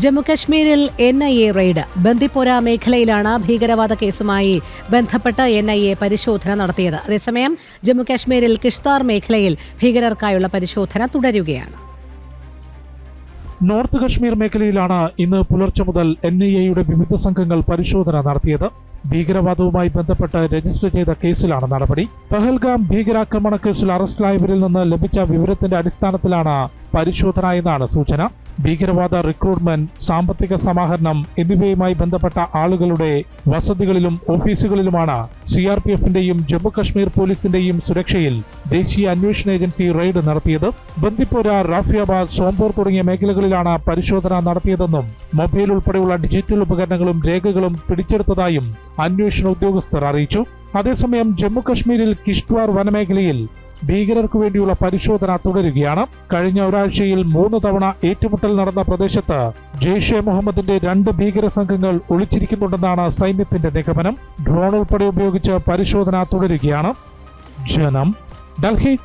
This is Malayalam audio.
ജമ്മുകശ്മീരിൽ N I A raid. Bandipora മേഖലയിലാണ് ഭീകരവാദ കേസുമായി ബന്ധപ്പെട്ട് എൻ ഐ എ പരിശോധന നടത്തിയത്. അതേസമയം ജമ്മുകശ്മീരിൽ കിഷ്താർ മേഖലയിൽ ഭീകരർക്കായുള്ള പരിശോധന തുടരുകയാണ്. നോർത്ത് കശ്മീർ മേഖലയിലാണ് ഇന്ന് പുലർച്ചെ മുതൽ എൻ ഐ എയുടെ വിവിധ സംഘങ്ങൾ പരിശോധന നടത്തിയത്. ഭീകരവാദവുമായി ബന്ധപ്പെട്ട് രജിസ്റ്റർ ചെയ്ത കേസിലാണ് നടപടി. പഹൽഗാം ഭീകരാക്രമണ കേസിൽ അറസ്റ്റിലായവരിൽ നിന്ന് ലഭിച്ച വിവരത്തിന്റെ അടിസ്ഥാനത്തിലാണ് പരിശോധന എന്നാണ് സൂചന. ഭീകരവാദ റിക്രൂട്ട്മെന്റ് സാമ്പത്തിക സമാഹരണം എന്നിവയുമായി ബന്ധപ്പെട്ട ആളുകളുടെ വസതികളിലും ഓഫീസുകളിലുമാണ് സി ആർ പി എഫിന്റെയും ജമ്മു കശ്മീർ പോലീസിന്റെയും സുരക്ഷയിൽ ദേശീയ അന്വേഷണ ഏജൻസി റെയ്ഡ് നടത്തിയത്. ബന്ദിപ്പോര റാഫിയാബാദ് സോംപൂർ തുടങ്ങിയ മേഖലകളിലാണ് പരിശോധന നടത്തിയതെന്നും മൊബൈൽ ഉൾപ്പെടെയുള്ള ഡിജിറ്റൽ ഉപകരണങ്ങളും രേഖകളും പിടിച്ചെടുത്തതായും അന്വേഷണ ഉദ്യോഗസ്ഥർ അറിയിച്ചു. അതേസമയം ജമ്മു കശ്മീരിൽ കിഷ്ത്വാർ വനമേഖലയിൽ ഭീകരർക്കു വേണ്ടിയുള്ള പരിശോധന തുടരുകയാണ്. കഴിഞ്ഞ ഒരാഴ്ചയിൽ മൂന്ന് തവണ ഏറ്റുമുട്ടൽ നടന്ന പ്രദേശത്ത് ജെയ്ഷെ മുഹമ്മദിന്റെ രണ്ട് ഭീകര സംഘങ്ങൾ ഒളിച്ചിരിക്കുന്നുണ്ടെന്നാണ് സൈന്യത്തിന്റെ നിഗമനം. ഡ്രോൺ ഉൾപ്പെടെ ഉപയോഗിച്ച് പരിശോധന തുടരുകയാണ്. ജനം ഡൽഹി